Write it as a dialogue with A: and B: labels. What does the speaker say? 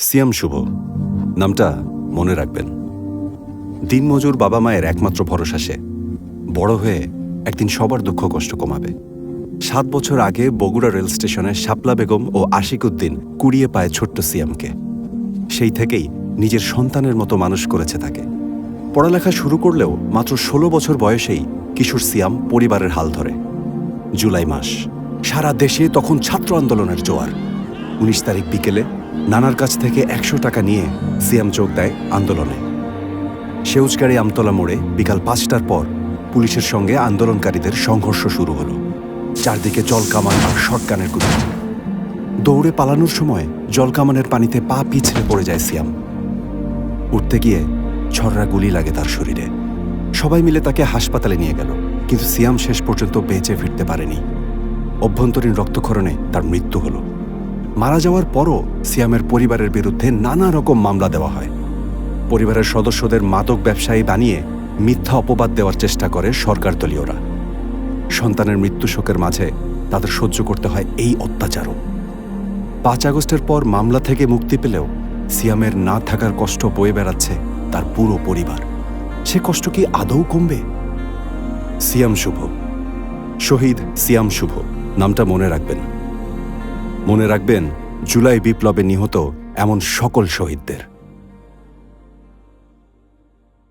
A: সিয়াম শুভ। নামটা মনে রাখবেন। দিনমজুর বাবা মায়ের একমাত্র ভরসা সে। বড় হয়ে একদিন সবার দুঃখ কষ্ট কমাবে। সাত বছর আগে বগুড়া রেল স্টেশনে শাপলা বেগম ও আশিক উদ্দিন কুড়িয়ে পায় ছোট্ট সিয়ামকে। সেই থেকেই নিজের সন্তানের মতো মানুষ করেছে তাকে। পড়ালেখা শুরু করলেও মাত্র ষোলো বছর বয়সেই কিশোর সিয়াম পরিবারের হাল ধরে। জুলাই মাস। সারা দেশে তখন ছাত্র আন্দোলনের জোয়ার। উনিশ তারিখ বিকেলে নানার কাছ থেকে একশো টাকা নিয়ে সিয়াম যোগ দেয় আন্দোলনে। সেউজগাড়ি আমতলা মোড়ে বিকাল পাঁচটার পর পুলিশের সঙ্গে আন্দোলনকারীদের সংঘর্ষ শুরু হলো। চারদিকে জলকামান আর শটগানের গুলি দৌড়ে পালানোর সময় জলকামানের পানিতে পা পিছলে পড়ে যায় সিয়াম। উঠতে গিয়ে ছড়রা গুলি লাগে তার শরীরে। সবাই মিলে তাকে হাসপাতালে নিয়ে গেল, কিন্তু সিয়াম শেষ পর্যন্ত বেঁচে ফিরতে পারেনি। অভ্যন্তরীণ রক্তক্ষরণে তার মৃত্যু হলো। মারা যাওয়ার পরও সিয়ামের পরিবারের বিরুদ্ধে নানা রকম মামলা দেওয়া হয়। পরিবারের সদস্যদের মাদক ব্যবসায়ী বানিয়ে মিথ্যা অপবাদ দেওয়ার চেষ্টা করে সরকার দলীয়রা। সন্তানের মৃত্যু শোকের মাঝে তাদের সহ্য করতে হয় এই অত্যাচারও। পাঁচ আগস্টের পর মামলা থেকে মুক্তি পেলেও সিয়ামের না থাকার কষ্ট বয়ে বেড়াচ্ছে তার পুরো পরিবার। সে কষ্ট কি আদৌ কমবে? সিয়াম শুভ। শহীদ সিয়াম শুভ। নামটা মনে রাখবেন। মনে রাখবেন জুলাই বিপ্লবে নিহত এমন সকল শহীদদের।